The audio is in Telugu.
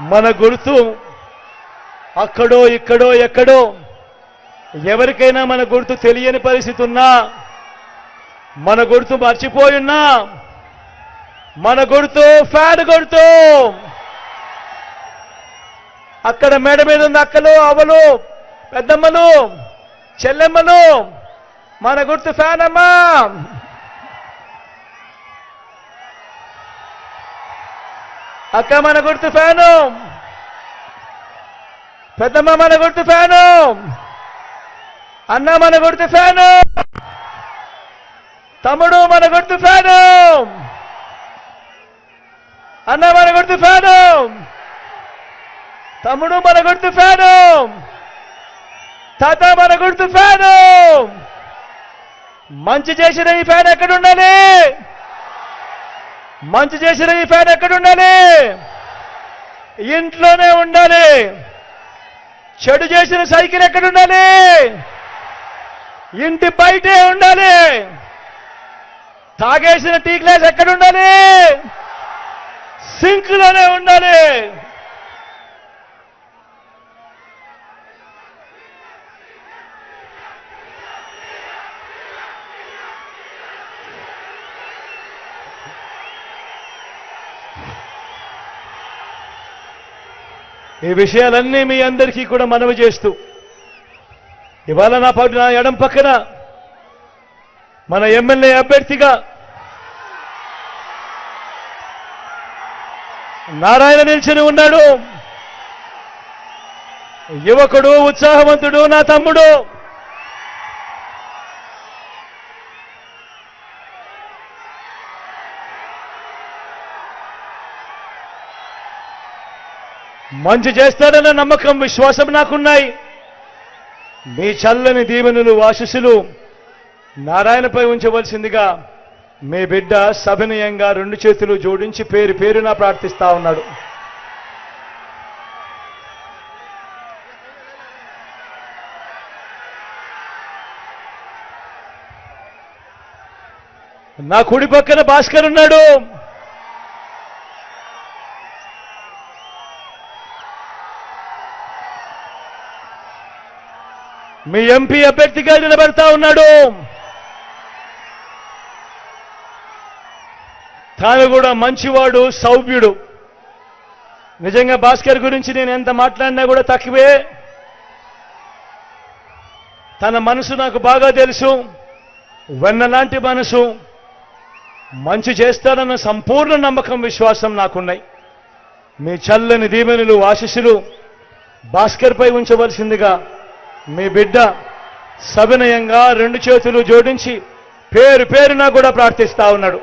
మన గుర్తు అక్కడో ఇక్కడో ఎక్కడో ఎవరికైనా మన గుర్తు తెలియని పరిస్థితి ఉన్నా మన గుర్తు మర్చిపోయున్నా మన గుర్తు ఫ్యాడ్ గుర్తు. అక్కడ మేడ మీద ఉంది అక్కలు అవలు పెద్దమ్మలు చెల్లెమ్మలు మన గుర్తు ఫ్యాన్ అమ్మా. అక్క మన గుర్తు ఫ్యాను. పెద్దమ్మ మన గుర్తు ఫ్యాను. అన్న మన గుర్తు ఫ్యాను. తమ్ముడు మన గుర్తు ఫ్యాను. అన్న మన గుర్తు ఫ్యాను. తమ్ముడు మన గుర్తు ఫ్యాను. తాత మన గుర్తు ఫ్యాను. మంచి చేసిన ఈ ఫ్యాన్ ఎక్కడ ఉండాలి మంచి చేసిన ఈ ఫ్యాన్ ఎక్కడ ఉండాలి ఇంట్లోనే ఉండాలి. చెడు చేసిన సైకిల్ ఎక్కడ ఉండాలి ఇంటి బయటే ఉండాలి. తాగేసిన టీ గ్లాస్ ఎక్కడ ఉండాలి సింక్లోనే ఉండాలి. ఈ విషయాలన్నీ మీ అందరికీ కూడా మనవి చేస్తూ ఇవాళ నా పాటు నా ఎడం పక్కన మన ఎమ్మెల్యే అభ్యర్థిగా నారాయణ నిల్చొని ఉన్నాడు. యువకుడు ఉత్సాహవంతుడు నా తమ్ముడు. మంచి చేస్తాడన్న నమ్మకం విశ్వాసం నాకున్నాయి. మీ చల్లని దీవెనులు ఆశీస్సులు నారాయణపై ఉంచవలసిందిగా మీ బిడ్డ సభనీయంగా రెండు చేతులు జోడించి పేరు పేరున ప్రార్థిస్తా ఉన్నాడు. నా కుడి పక్కన భాస్కర్ ఉన్నాడు. మీ ఎంపీ అభ్యర్థిగా నిలబడతా ఉన్నాడు. తాను కూడా మంచివాడు సౌభ్యుడు. నిజంగా భాస్కర్ గురించి నేను ఎంత మాట్లాడినా కూడా తక్కువే. తన మనసు నాకు బాగా తెలుసు. వెన్నలాంటి మనసు. మంచి చేస్తాడన్న సంపూర్ణ నమ్మకం విశ్వాసం నాకున్నాయి. మీ చల్లని దీవెనలు ఆశీస్సులు భాస్కర్పై ఉంచవలసిందిగా మీ బిడ్డ సవినయంగా రెండు చేతులు జోడించి పేరు పేరున కూడా ప్రార్థిస్తా ఉన్నాడు.